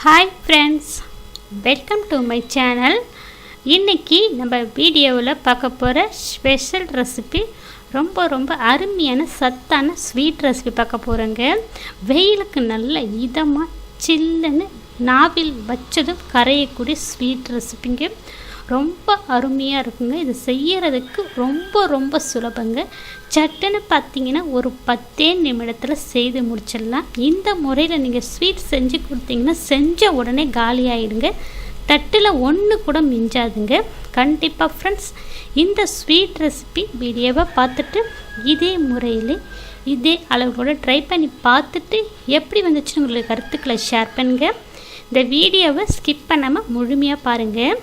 Hi friends welcome to my channel இன்றைக்கி நம்ம வீடியோவில் பார்க்க போகிற ஸ்பெஷல் ரெசிபி ரொம்ப ரொம்ப அருமையான சத்தான ஸ்வீட் ரெசிபி பார்க்க போகிறோங்க வெயிலுக்கு நல்ல இதமாக சில்லுன்னு நாவில் வச்சதும் கரையக்கூடிய ஸ்வீட் ரெசிபிங்க ரொம்ப அருமையாக இருக்குங்க. இது செய்யறதுக்கு ரொம்ப ரொம்ப சுலபங்க. சட்டுன்னு பார்த்தீங்கன்னா ஒரு பத்தே நிமிடத்தில் செய்து முடிச்சிடலாம். இந்த முறையில் நீங்கள் ஸ்வீட் செஞ்சு கொடுத்தீங்கன்னா செஞ்ச உடனே காலி ஆகிடுங்க தட்டில் ஒன்று கூட மிஞ்சாதுங்க. கண்டிப்பாக ஃப்ரெண்ட்ஸ் இந்த ஸ்வீட் ரெசிபி வீடியோவை பார்த்துட்டு இதே முறையில் இதே அளவுக்கூட ட்ரை பண்ணி பார்த்துட்டு எப்படி வந்துச்சுன்னு உங்களுக்கு கருத்துக்களை ஷேர் பண்ணுங்கள் இந்த வீடியோவை ஸ்கிப் பண்ணாமல் முழுமையாக பாருங்கள்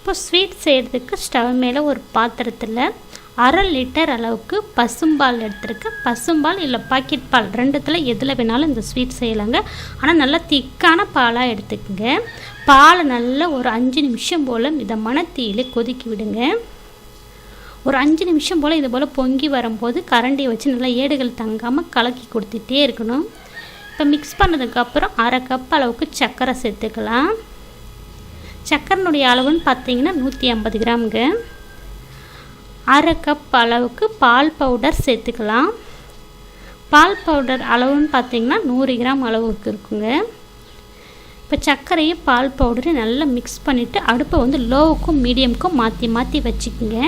இப்போ ஸ்வீட் செய்கிறதுக்கு ஸ்டவ் மேலே ஒரு பாத்திரத்தில் அரை லிட்டர் அளவுக்கு பசும்பால் எடுத்துருக்கேன் பசும்பால் இல்லை பாக்கெட் பால் ரெண்டுத்தில் எதில் வேணாலும் இந்த ஸ்வீட் செய்யலாங்க. ஆனால் நல்லா திக்கான பாலாக எடுத்துக்கோங்க. பாலை நல்லா ஒரு அஞ்சு நிமிஷம் போல் மிதமான தீயில கொதிக்கி விடுங்க. ஒரு அஞ்சு நிமிஷம் போல் இது போல் பொங்கி வரும்போது கரண்டியை வச்சு நல்லா ஏடுகள் தங்காமல் கலக்கி கொடுத்துட்டே இருக்கணும். இப்போ மிக்ஸ் பண்ணதுக்கப்புறம் அரை கப் அளவுக்கு சர்க்கரை சேர்த்துக்கலாம். சக்கரனுடைய அளவுன்னு பார்த்தீங்கன்னா நூற்றி ஐம்பது கிராமுங்க. அரை கப் அளவுக்கு பால் பவுடர் சேர்த்துக்கலாம். பால் பவுடர் அளவுன்னு பார்த்தீங்கன்னா நூறு கிராம் அளவுக்கு இருக்குங்க. இப்போ சர்க்கரையும் பால் பவுடரையும் நல்லா மிக்ஸ் பண்ணிவிட்டு அடுப்பை வந்து லோவுக்கும் மீடியமுக்கும் மாற்றி மாற்றி வச்சுக்கோங்க.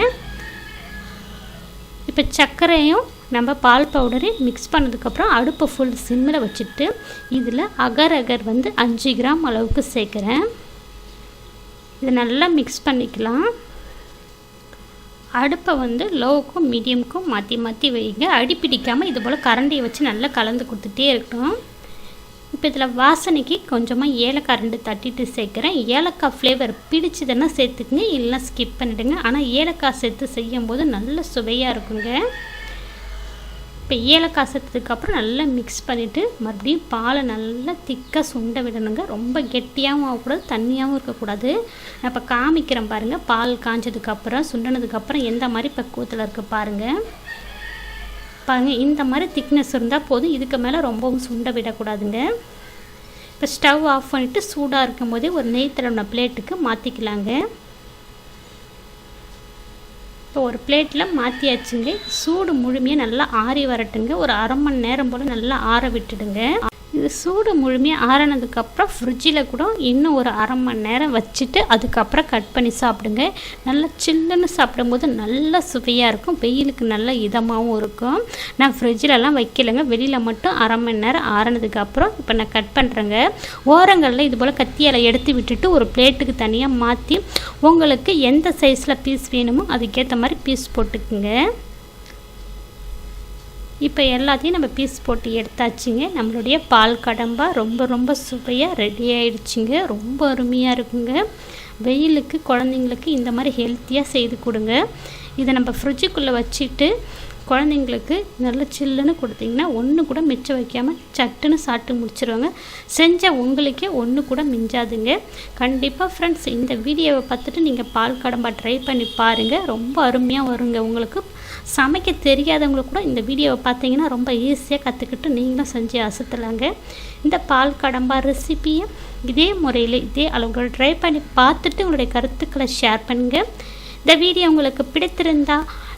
இப்போ சர்க்கரையும் நம்ம பால் பவுடரையும் மிக்ஸ் பண்ணதுக்கப்புறம் அடுப்பை ஃபுல் சிம்மில் வச்சுட்டு இதில் அகர் அகர் வந்து அஞ்சு கிராம் அளவுக்கு சேர்க்குறேன். இதை நல்லா மிக்ஸ் பண்ணிக்கலாம். அடுப்பை வந்து லோவுக்கும் மீடியமுக்கும் மாற்றி மாற்றி வைங்க. அடி பிடிக்காமல் இது போல் கரண்டியை வச்சு நல்லா கலந்து கொடுத்துட்டே இருக்கட்டும் இப்போ இதில் வாசனைக்கு கொஞ்சமாக ஏலக்காய் ரெண்டு தட்டிட்டு சேர்க்குறேன். ஏலக்காய் ஃப்ளேவர் பிடிச்சதுன்னா சேர்த்துக்குங்க இல்லைனா ஸ்கிப் பண்ணிவிடுங்க ஆனால் ஏலக்காய் சேர்த்து செய்யும்போது நல்ல சுவையாக இருக்குங்க. இப்போ ஏலக்காய் சேர்த்ததுக்கப்புறம் நல்லா மிக்ஸ் பண்ணிவிட்டு மறுபடியும் பாலை நல்லா திக்காக சுண்ட விடணுங்க. ரொம்ப கெட்டியாகவும் ஆகக்கூடாது தண்ணியாகவும் இருக்கக்கூடாது. நான் இப்போ காமிக்கிறேன் பாருங்கள் பால் காஞ்சதுக்கப்புறம் சுண்டனதுக்கப்புறம் எந்த மாதிரி பக்குவத்தில் இருக்குது பாருங்கள் பாருங்கள் இந்த மாதிரி திக்னஸ் இருந்தால் போதும். இதுக்கு மேலே ரொம்பவும் சுண்ட விடக்கூடாதுங்க. இப்போ ஸ்டவ் ஆஃப் பண்ணிவிட்டு சூடாக இருக்கும் போதே ஒரு நெய் தடவின பிளேட்டுக்கு மாற்றிக்கலாங்க இப்போ ஒரு பிளேட்டில் மாற்றியாச்சுங்க சூடு முழுமையாக நல்லா ஆறி வரட்டுங்க. ஒரு அரை மணி நேரம் போல் நல்லா ஆற விட்டுடுங்க. இது சூடு முழுமையாக ஆறினதுக்கப்புறம் ஃப்ரிட்ஜில் கூட இன்னும் ஒரு அரை மணி நேரம் வச்சுட்டு அதுக்கப்புறம் கட் பண்ணி சாப்பிடுங்க. நல்லா சில்லுன்னு சாப்பிடும்போது நல்லா சுவையாக இருக்கும். வெயிலுக்கு நல்ல இதமாகவும் இருக்கும். நான் ஃப்ரிட்ஜிலலாம் வைக்கலைங்க. வெளியில் மட்டும் அரை மணி நேரம் ஆறினதுக்கப்புறம் இப்போ நான் கட் பண்ணுறேங்க ஓரங்களில் இது போல் கத்தியால் எடுத்து விட்டுட்டு ஒரு பிளேட்டுக்கு தனியாக மாற்றி உங்களுக்கு எந்த சைஸில் பீஸ் வேணுமோ அதுக்கேற்ற மாதிரி பீஸ் போட்டுக்குங்க. இப்போ எல்லாத்தையும் நம்ம பீஸ் போட்டு எடுத்தாச்சுங்க. நம்மளுடைய பால் கடம்பா ரொம்ப ரொம்ப சுவையாக ரெடி ஆயிடுச்சுங்க. ரொம்ப அருமையாக இருக்குங்க. வெயிலுக்கு குழந்தைங்களுக்கு இந்த மாதிரி ஹெல்த்தியாக செய்து கொடுங்க. இதை நம்ம ஃப்ரிட்ஜுக்குள்ளே வச்சுட்டு குழந்தைங்களுக்கு நல்ல சில்லுன்னு கொடுத்தீங்கன்னா ஒன்று கூட மிச்சம் வைக்காமல் சட்டுன்னு சாப்பிட்டு முடிச்சிருவாங்க. செஞ்ச உங்களுக்கே ஒன்று கூட மிஞ்சாதுங்க. கண்டிப்பாக ஃப்ரெண்ட்ஸ் இந்த வீடியோவை பார்த்துட்டு நீங்கள் பால் கடம்பா ட்ரை பண்ணி பாருங்கள் ரொம்ப அருமையாக வருங்க. உங்களுக்கு சமைக்க தெரியாதவங்களுக்கு கூட இந்த வீடியோவை பார்த்தீங்கன்னா ரொம்ப ஈஸியாக கற்றுக்கிட்டு நீங்களும் செஞ்சு அசத்தலாங்க. இந்த பால் கடம்பா ரெசிப்பியை இதே முறையில் இதே அளவுகள் ட்ரை பண்ணி பார்த்துட்டு உங்களுடைய கருத்துக்களை ஷேர் பண்ணுங்கள் இந்த வீடியோ உங்களுக்கு பிடித்திருந்தா